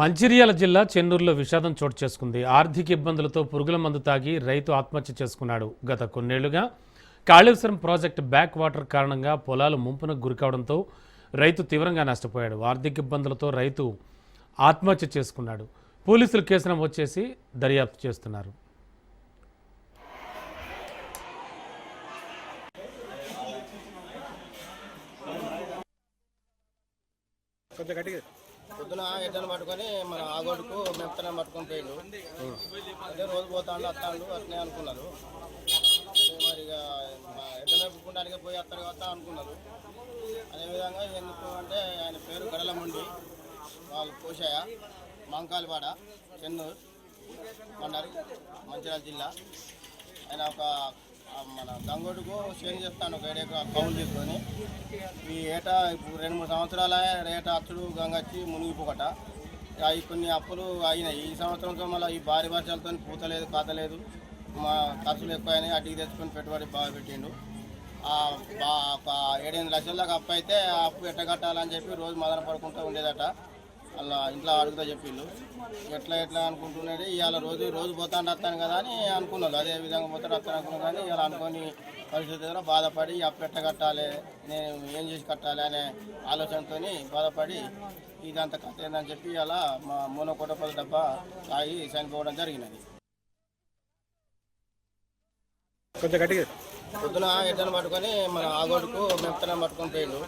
మంచిర్యాల జిల్లా చెన్నూరులో విషాదం చోటు చేసుకుంది. ఆర్థిక ఇబ్బందులతో పురుగుల మందు తాగి రైతు ఆత్మహత్య చేసుకున్నాడు. గత కొన్నేళ్ళుగా కాళేశ్వరం ప్రాజెక్టు బ్యాక్ వాటర్ కారణంగా పొలాలు ముంపునకు గురికావడంతో రైతు తీవ్రంగా నష్టపోయాడు. ఆర్థిక ఇబ్బందులతో రైతు ఆత్మహత్య చేసుకున్నాడు. పోలీసులు కేసు నమోదు చేసి దర్యాప్తు చేస్తున్నారు. కొంచెం గట్టిగా పొద్దున ఎడ్డను పట్టుకొని మన ఆగోడుకు మెత్తనం పట్టుకొని పోయిండు. అదే రోజు పోతాడు వస్తాడు అట్నే అనుకున్నారు. అదే మరి ఇక మా మెప్పుకుంటానికి పోయి వస్తాడు వస్తా అనుకున్నారు. అదేవిధంగా ఎందుకు అంటే ఆయన పేరు గడలముండి వాళ్ళు కోశాయ మంకాలపాడ చెన్నూరు మండలి మంచిర్యాల జిల్లా. ఆయన ఒక మన గంగోడుకు చేంజ్ చేస్తాను ఒక ఏడు కౌలు తీసుకొని. ఈ ఏటా ఇప్పుడు రెండు మూడు సంవత్సరాల ఏటా అచ్చుడు గంగచ్చి మునిగిపోకట. అవి కొన్ని అప్పులు అయినాయి. ఈ సంవత్సరంతో మళ్ళీ ఈ భారీ వర్షాలతో పూతలేదు కాతలేదు. మా ఖర్చులు ఎక్కువ అయినాయి అటుకి తెచ్చుకొని పెట్టుబడి బాగా పెట్టిండు. బా- ఏడెనిమిది లక్షల దాకా అప్పు అయితే ఆ అప్పు ఎట్ట కట్టాలని చెప్పి రోజు మదన పడుకుంటూ ఉండేదట. అలా ఇంట్లో అడుగుతా చెప్పిండు ఎట్లా ఎట్లా అనుకుంటున్నాడు ఇవాళ రోజు రోజు పోతాను వస్తాను కదా అని అనుకున్నాను అదే విధంగా పోతాను వస్తాను అనుకున్నాను కానీ ఇలా అనుకొని పరిస్థితుల్లో బాధపడి ఈ అప్పు ఎట్ట కట్టాలి నేను ఏం చేసి కట్టాలి అనే ఆలోచనతో బాధపడి ఇదంతా కథ ఏందని చెప్పి అలా మా మూల కొట్టపల్లి డబ్బా తాగి చనిపోవడం జరిగినది. కొంచెం గట్టిగా పొద్దున ఎడ్డను పట్టుకొని మన ఆగోడుకు మెత్తనం పట్టుకొని పోయిండు.